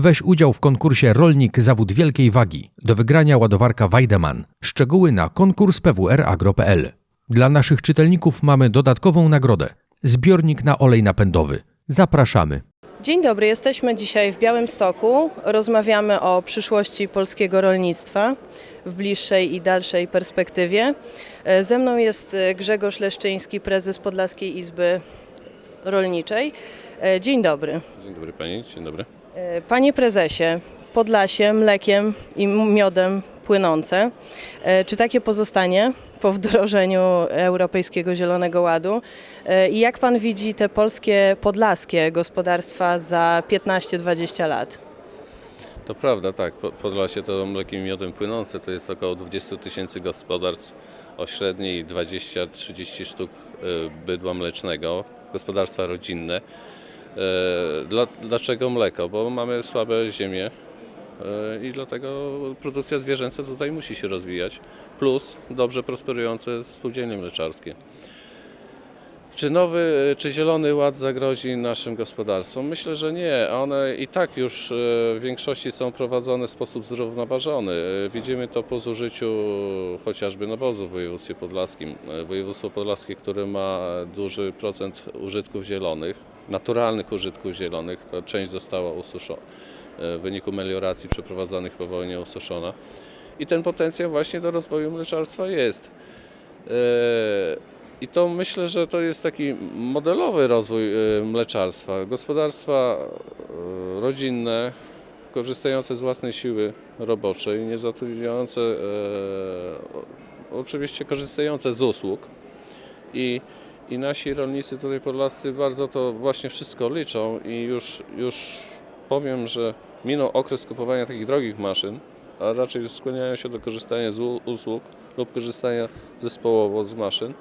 Weź udział w konkursie Rolnik Zawód Wielkiej Wagi. Do wygrania ładowarka Weidemann. Szczegóły na konkurs pwragro.pl. Dla naszych czytelników mamy dodatkową nagrodę. Zbiornik na olej napędowy. Zapraszamy. Dzień dobry, jesteśmy dzisiaj w Białymstoku. Rozmawiamy o przyszłości polskiego rolnictwa w bliższej i dalszej perspektywie. E, Ze mną jest e, Grzegorz Leszczyński, prezes Podlaskiej Izby Rolniczej. E, Dzień dobry. Dzień dobry Pani, dzień dobry. E, Panie prezesie, Podlasie mlekiem i miodem płynące. E, Czy takie pozostanie po wdrożeniu Europejskiego Zielonego Ładu? E, I jak pan widzi te polskie, podlaskie gospodarstwa za 15-20 lat? To prawda, tak, Po- Podlasie to mlekiem i miodem płynące, to jest około 20 tysięcy gospodarstw o średniej 20-30 sztuk bydła mlecznego, gospodarstwa rodzinne. E, Dla, dlaczego mleko? Bo mamy słabe ziemie e, i dlatego produkcja zwierzęca tutaj musi się rozwijać, plus dobrze prosperujące spółdzielnie mleczarskie. Czy nowy, czy zielony ład zagrozi naszym gospodarstwom? Myślę, że nie. One i tak już e, w większości są prowadzone w sposób zrównoważony. Widzimy to po zużyciu chociażby nawozu w województwie podlaskim. Województwo podlaskie, które ma duży procent użytków zielonych, naturalnych użytków zielonych, to część została ususzona w wyniku melioracji przeprowadzonych po wojnie ususzona. I ten potencjał właśnie do rozwoju mleczarstwa jest. E, I to myślę, że to jest taki modelowy rozwój e, mleczarstwa. Gospodarstwa e, rodzinne, korzystające z własnej siły roboczej, nie zatrudniające, e, oczywiście korzystające z usług. I, I nasi rolnicy tutaj podlascy bardzo to właśnie wszystko liczą i już, już powiem, że minął okres kupowania takich drogich maszyn, a raczej skłaniają się do korzystania z usług lub korzystania zespołowo z maszyn.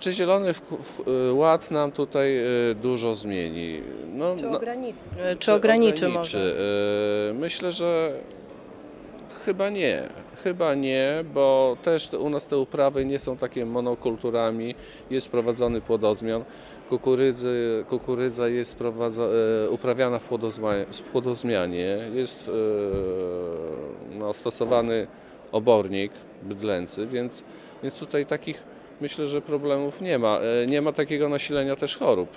Czy zielony w, ład nam tutaj e, dużo zmieni? No, Czy, ograni- e, czy ograniczy może? E, Myślę, że chyba nie. Chyba nie, bo też te- u nas te uprawy nie są takie monokulturami. Jest prowadzony płodozmian. Kukurydzy, kukurydza jest e, uprawiana w, w płodozmianie. Jest e, no, stosowany obornik bydlęcy, więc, więc tutaj takich myślę, że problemów nie ma. E, Nie ma takiego nasilenia też chorób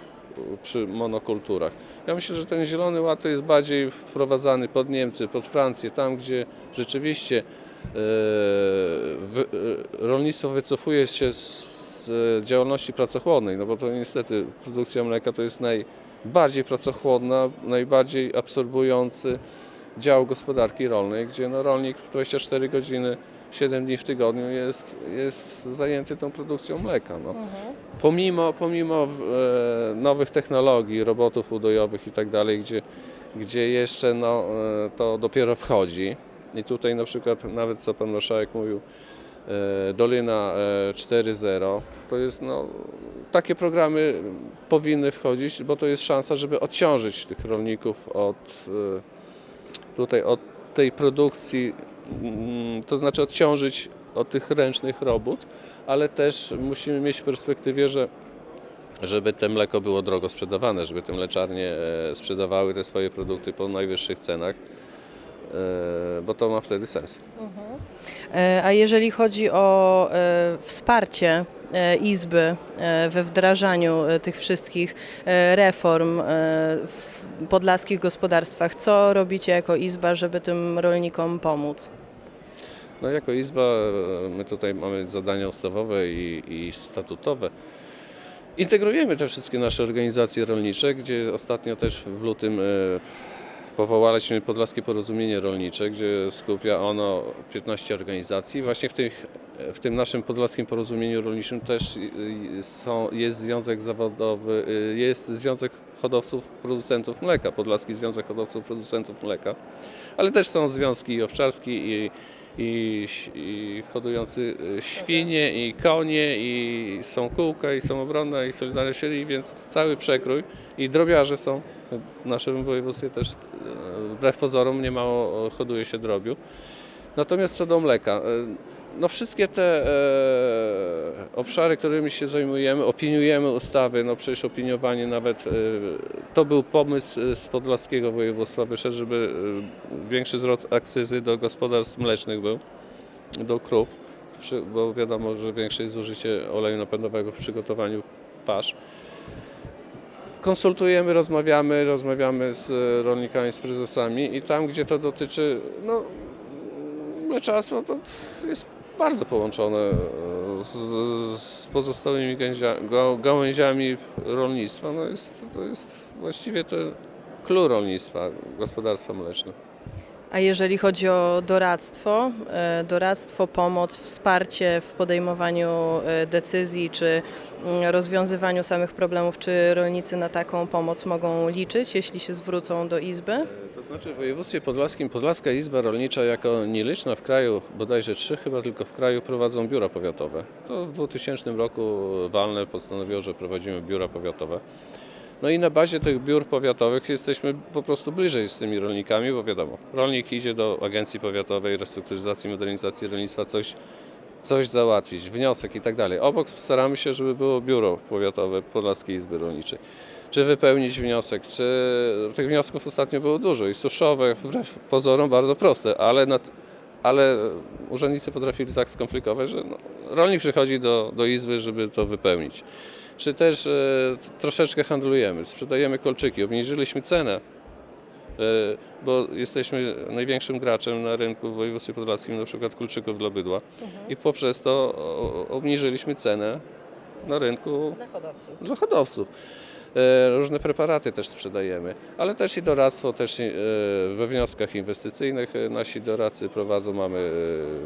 przy monokulturach. Ja myślę, że ten zielony ład to jest bardziej wprowadzany pod Niemcy, pod Francję, tam gdzie rzeczywiście e, e, rolnictwo wycofuje się z działalności pracochłonnej, no bo to niestety produkcja mleka to jest najbardziej pracochłonna, najbardziej absorbujący dział gospodarki rolnej, gdzie no rolnik 24 godziny, 7 dni w tygodniu jest, jest zajęty tą produkcją mleka. No. Pomimo, pomimo e, nowych technologii, robotów udojowych i tak dalej, gdzie, gdzie jeszcze no, e, to dopiero wchodzi. I tutaj na przykład nawet co pan marszałek mówił, e, Dolina e, 4.0, to jest no, takie programy powinny wchodzić, bo to jest szansa, żeby odciążyć tych rolników od e, tutaj od tej produkcji, to znaczy odciążyć od tych ręcznych robót, ale też musimy mieć w perspektywie, że żeby te mleko było drogo sprzedawane, żeby te mleczarnie e, sprzedawały te swoje produkty po najwyższych cenach, e, bo to ma wtedy sens. E, A jeżeli chodzi o wsparcie Izby we wdrażaniu tych wszystkich reform w podlaskich gospodarstwach, co robicie jako Izba, żeby tym rolnikom pomóc? No jako Izba e, my tutaj mamy zadania ustawowe i, i statutowe. Integrujemy te wszystkie nasze organizacje rolnicze, gdzie ostatnio też w lutym e, powołaliśmy Podlaskie Porozumienie Rolnicze, gdzie skupia ono 15 organizacji. Właśnie w, tych, w tym naszym Podlaskim Porozumieniu Rolniczym też są, jest związek zawodowy, jest Związek Hodowców Producentów Mleka, Podlaski Związek Hodowców Producentów Mleka, ale też są związki owczarskie i, i, i hodujący y, świnie i konie i są kółka i są obronne i solidarne sieli, więc cały przekrój i drobiarze są w naszym województwie też e, wbrew pozorom nie mało hoduje się drobiu. Natomiast co do mleka, e, no wszystkie te e, obszary, którymi się zajmujemy, opiniujemy ustawy, no przecież opiniowanie nawet, e, to był pomysł e, z Podlaskiego Województwa wyszedł, żeby e, większy zwrot akcyzy do gospodarstw mlecznych był, do krów, przy, bo wiadomo, że większe jest zużycie oleju napędowego w przygotowaniu pasz. Konsultujemy, rozmawiamy, rozmawiamy z e, rolnikami, z prezesami i tam, gdzie to dotyczy, no, mleczarstwo to jest bardzo połączone e, z, z pozostałymi gałęziami rolnictwa. No jest, to jest właściwie to clue rolnictwa, gospodarstwa mleczne. A jeżeli chodzi o doradztwo, e, doradztwo, pomoc, wsparcie w podejmowaniu e, decyzji czy mm, rozwiązywaniu samych problemów, czy rolnicy na taką pomoc mogą liczyć, jeśli się zwrócą do Izby? To znaczy w województwie podlaskim Podlaska Izba Rolnicza jako nieliczna w kraju, bodajże trzy chyba tylko w kraju prowadzą biura powiatowe. To w 2000 roku Walne postanowiło, że prowadzimy biura powiatowe. No i na bazie tych biur powiatowych jesteśmy po prostu bliżej z tymi rolnikami, bo wiadomo, rolnik idzie do Agencji Powiatowej Restrukturyzacji Modernizacji Rolnictwa coś, coś załatwić, wniosek i tak dalej. Obok staramy się, żeby było biuro powiatowe Podlaskiej Izby Rolniczej czy wypełnić wniosek, czy tych wniosków ostatnio było dużo i suszowe, wbrew pozorom bardzo proste, ale, nad, ale urzędnicy potrafili tak skomplikować, że no, rolnik przychodzi do, do izby, żeby to wypełnić. Czy też e, troszeczkę handlujemy, sprzedajemy kolczyki, obniżyliśmy cenę, e, bo jesteśmy największym graczem na rynku w województwie podlaskim, na przykład kulczyków dla bydła i poprzez to o, obniżyliśmy cenę na rynku Dla hodowców. dla hodowców. E, Różne preparaty też sprzedajemy, ale też i doradztwo, też i, e, we wnioskach inwestycyjnych e, nasi doradcy prowadzą, mamy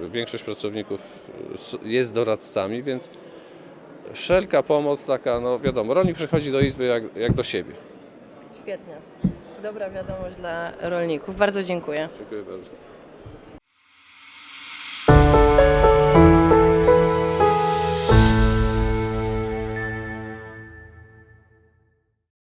e, większość pracowników jest doradcami, więc wszelka pomoc taka, no wiadomo, rolnik przychodzi do izby jak, jak do siebie. Świetnie. Dobra wiadomość dla rolników. Bardzo dziękuję. Dziękuję bardzo.